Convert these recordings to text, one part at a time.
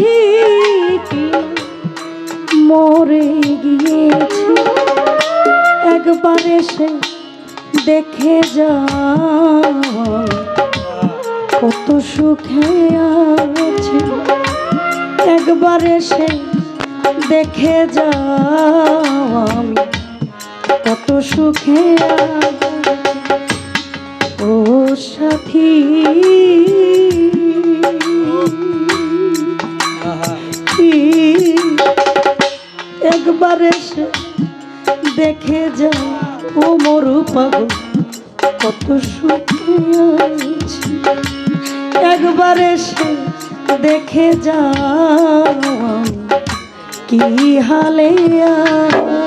আছি মরে গিয়েছি। একবার এসে দেখে যা কত সুখে আছি। একবার এসে দেখে যা আমি, কত সুখে ও সাথী। দেখে যা ও মরু পাগল কত একবার এসে দেখে যা কি হালে আছি।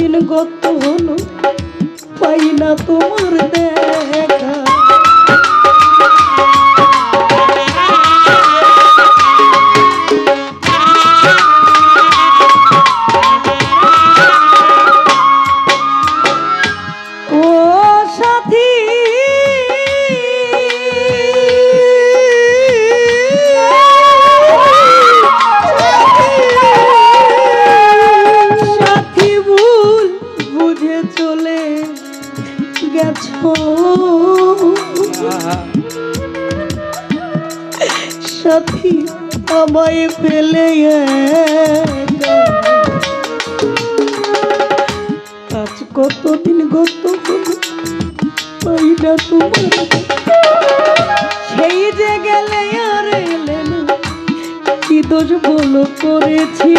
কতদিন গত হলো গেছো সাথী আমায় ফেলে। আজ কতদিন গত পাই না তোমার সেই যে গেলে আর এলে না, কি দোষ বলো করেছি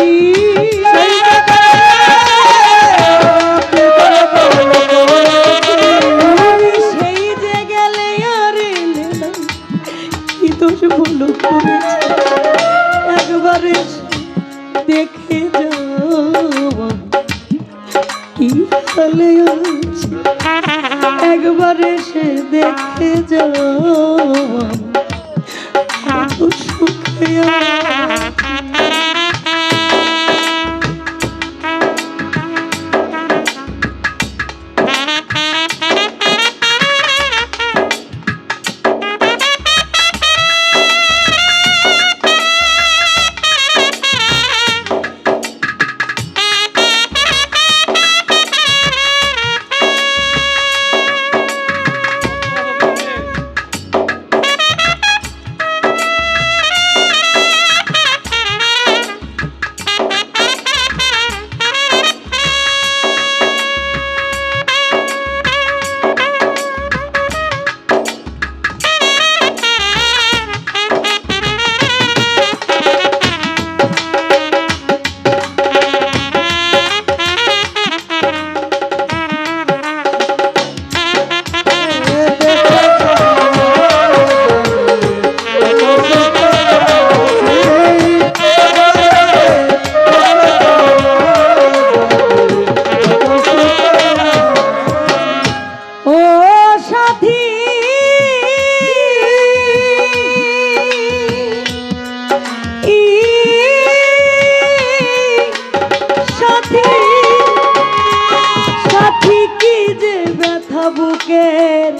বুকের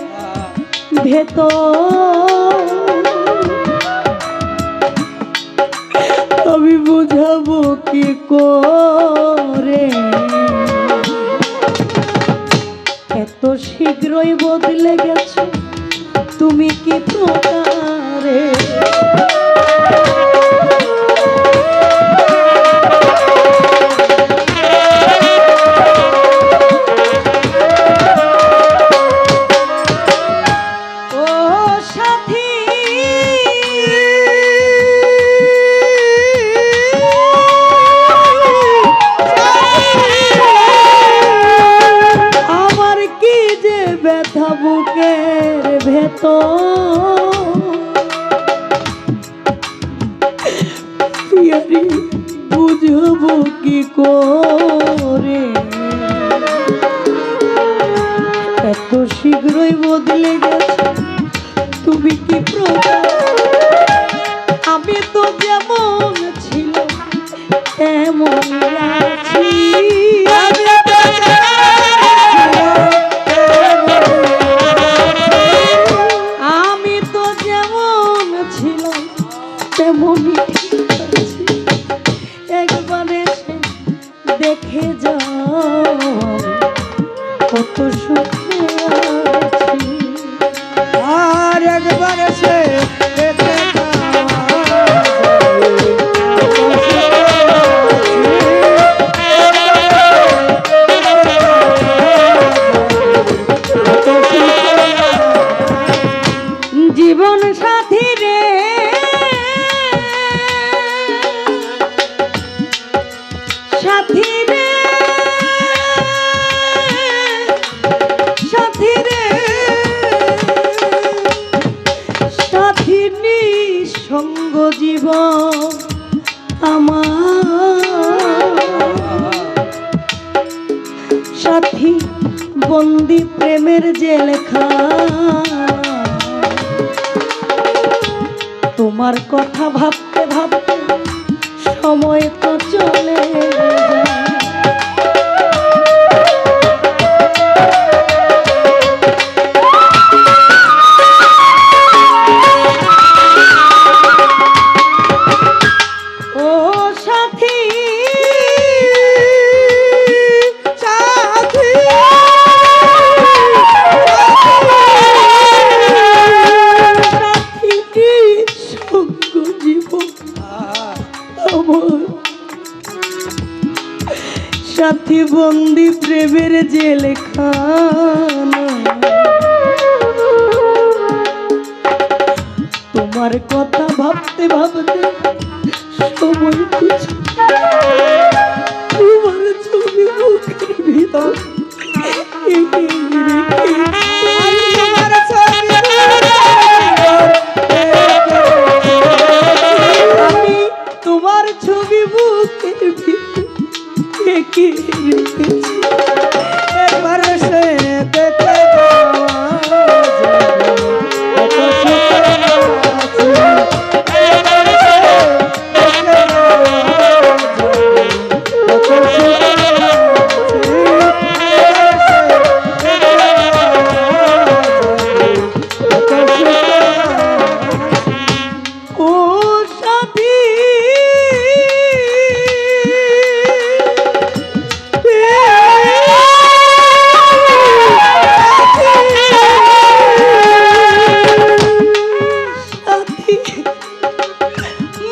ভেতর। আমি বুঝাবো কি করে? এত শীঘ্রই বদলে গেছো। তুমি কি প্রকার কি করে? এত শীঘ্রই বদলে গেছে, তুমি কি আমি তো যেমন ছিল তেমন আমি তো যেমন ছিল তেমনই দেখে যাও কত সুখে আছি আর একবার সে জীবন সাথী রে বন্দি প্রেমের যে লেখা তোমার কথা ভাবতে ভাবতে সময় তো চলে যায়। বন্দি প্রেমের যে লেখা।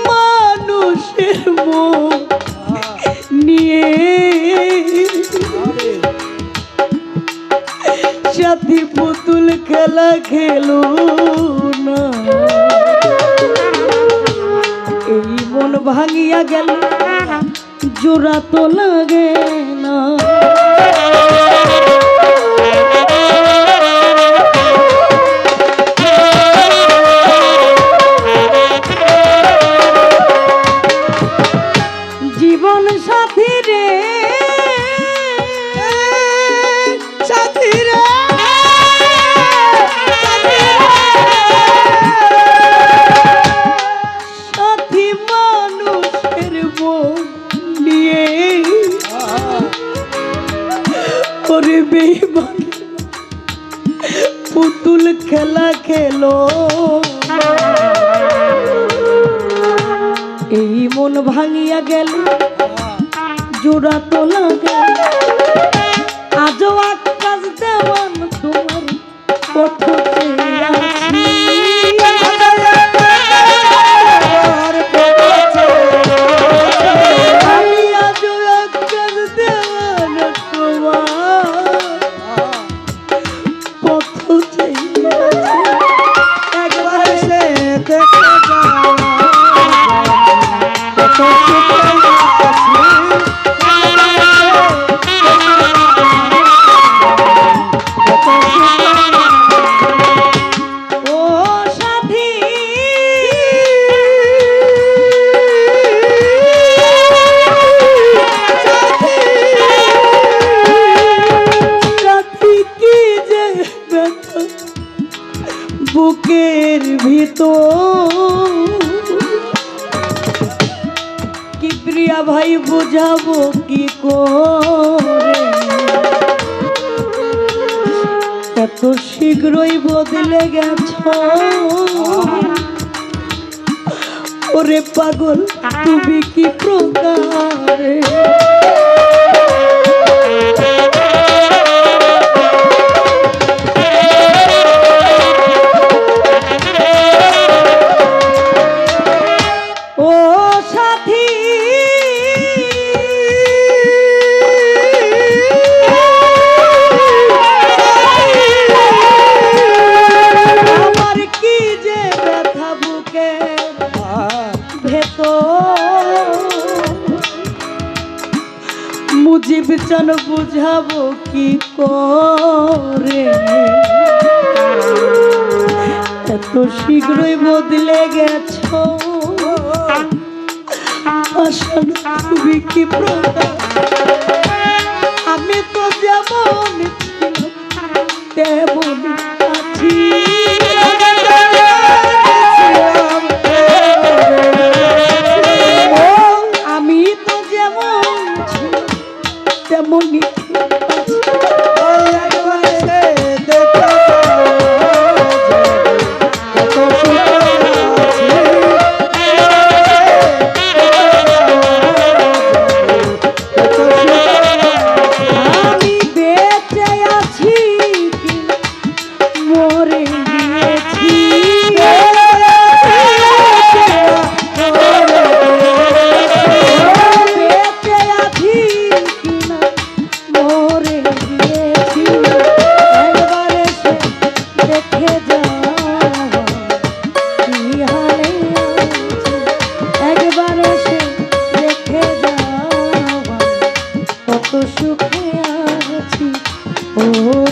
মানুষের মন নিয়ে সাথী পুতুল খেলা খেলো না। এই মন ভাঙিয়া গেল জোড়া তো লাগে। পুতুল খেলা খেলো। এই মন ভাঙিয়া গেল, জোড়া তো লাগে আজও আকাশ দেওয়ান তোমার পথে ভাই বুঝাবো কি করে? এত শীঘ্রই বদলে গেছ। ওরে পাগল তুমি কি প্রকারে? মুজিব বুঝাবো কি করে? এত শীঘ্রই বদলে গেছ। তুমি কি আমি তো যেমন তেমন ও